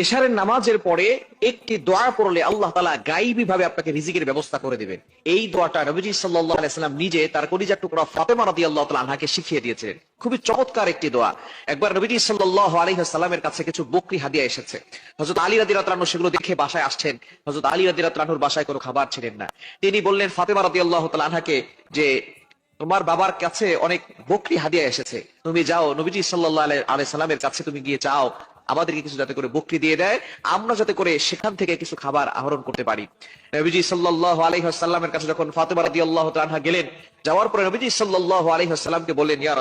এশারের নামাজের পরে একটি দোয়া পড়লে আল্লাহ তালা গাইবী ভাবে আপনাকে রিজিকের ব্যবস্থা করে দিবেন। এই দোয়াটা নবীজি আলাইসাল্লাম নিজে তার কলিজার টুকরা ফাতেমা রাদি আল্লাহ তালা আনহাকে শিখিয়ে দিয়েছিলেন। খুবই চমৎকার একটি দোয়া। একবার নবীজি সাল্লাহ আলহিহাস্লামের কাছে কিছু বকরি হাদিয়া এসেছে। হজরত আলী রাদি রাতরানু সেগুলো দেখে বাসায় আসছেন। হজরত আলী রাদি রাতরানুর বাসায় কোনো খাবার ছিলেন না। তিনি বললেন, ফাতেমা রাদি আল্লাহ তালা আনহাকে যে তোমার বাবার কাছে অনেক বকরি হাদিয়া এসেছে, তুমি যাও, নবীজি সাল্লাহ আলাই সাল্লামের কাছে তুমি গিয়ে চাও আমাদেরকে কিছু যাতে করে বকরি দিয়ে দেয়, আমরা যাতে করে সেখান থেকে কিছু খাবার আহরণ করতে পারি। নবীজি সাল্লাহ আলহিহাস্লামের কাছে যখন ফাতেমা রাদি আল্লাহ তানহা গেলেন, যাওয়ার পরে নবীজি সাল্লাহ আলহিহাস্লামকে বললেন ইয়ার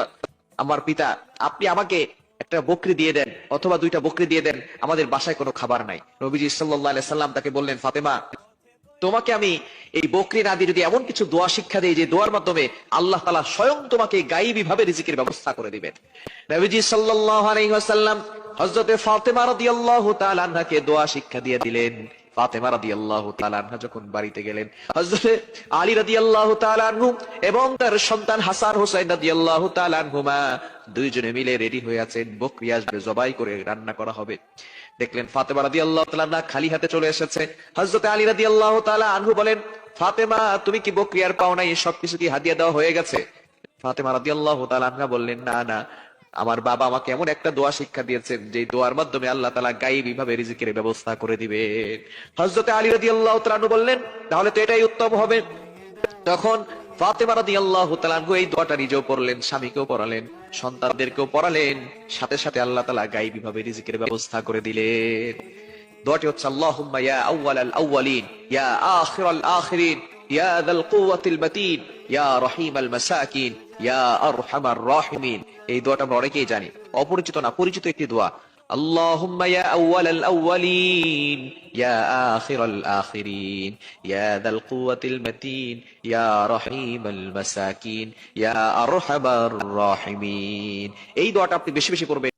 আমার পিতা, আপনি আমাকে একটা বকরি দিয়ে দেন অথবা দুইটা বকরি দিয়ে দেন, আমাদের বাসায় কোনো খাবার নাই। নবীজি সাল্লাহ সাল্লাম তাকে বললেন, ফাতেমা, তোমাকে আমি এই বকরি না দিয়ে যদি এমন কিছু দোয়া শিক্ষা দিই যে দোয়ার মাধ্যমে আল্লাহ তালা স্বয়ং তোমাকে গাইবী ভাবে রিজিকের ব্যবস্থা করে দিবেন। নবীজি সাল্লাল্লাহু আলাইহি হযরতে ফাতেমা রাদিয়াল্লাহু তাআলা আনহাকে দোয়া শিক্ষা দিয়ে দিলেন। ফাতেমা রাদিয়াল্লাহু তাআলা আনহা যখন বাড়িতে গেলেন, হযরতে আলী রাদিয়াল্লাহু তাআলা আনহু এবং তার সন্তান হাসান তাআলা আনহুমা দুইজনে মিলে রেডি হয়ে আছেন, বকরি আসবে, জবাই করে রান্না করা হবে। দেখলেন ফাতেমা রাদি আল্লাহ তালা খালি হাতে চলে এসেছে। হজরত আলী রাদি আল্লাহ তালা আনহু বলেন, ফাতেমা, তুমি কি বকরিয়ার পাও নাই? সবকিছু কি হাদিয়া দেওয়া হয়ে গেছে? ফাতেমা রাদি আল্লাহ তালা আনহা বললেন, না না আমার বাবা আমাকে এমন একটা দোয়া শিক্ষা দিয়েছেন যে দোয়ার মাধ্যমে আল্লাহ তালা গাইবী ভাবে রিজিকের ব্যবস্থা করে দিবে হজরত আলী রাদি আল্লাহ তালু বললেন, তাহলে তো এটাই উত্তম হবে। তখন ফাতেমা রাদিয়াল্লাহু তাআলা আনহু এই দোয়াটা নিজেও পড়লেন, স্বামীকেও পড়ালেন, সন্তানদেরকেও পড়ালেন, সাথে সাথে আল্লাহ তাআলা গায়বী ভাবে রিজিকের ব্যবস্থা করে দিলেন। দোয়াটি হচ্ছে, আল্লাহুম্মা ইয়া আউওয়ালাল আউওয়ালিন ইয়া আখিরাল আখিরিন, ইয়া যাল কুওয়াতিল মাতিন, ইয়া রহিমাল মাসাকিন, ইয়া আরহামার রাহিমিন। এই দোয়াটা আমরা অনেকেই জানি অপরিচিত না পরিচিত একটি দোয়া اللهم يا أول الأولين يا آخر الآخرين يا ذا القوة المتين يا رحيم المساكين يا أرحم الراحمين এই দোয়াটা আপনি বেশি বেশি করবেন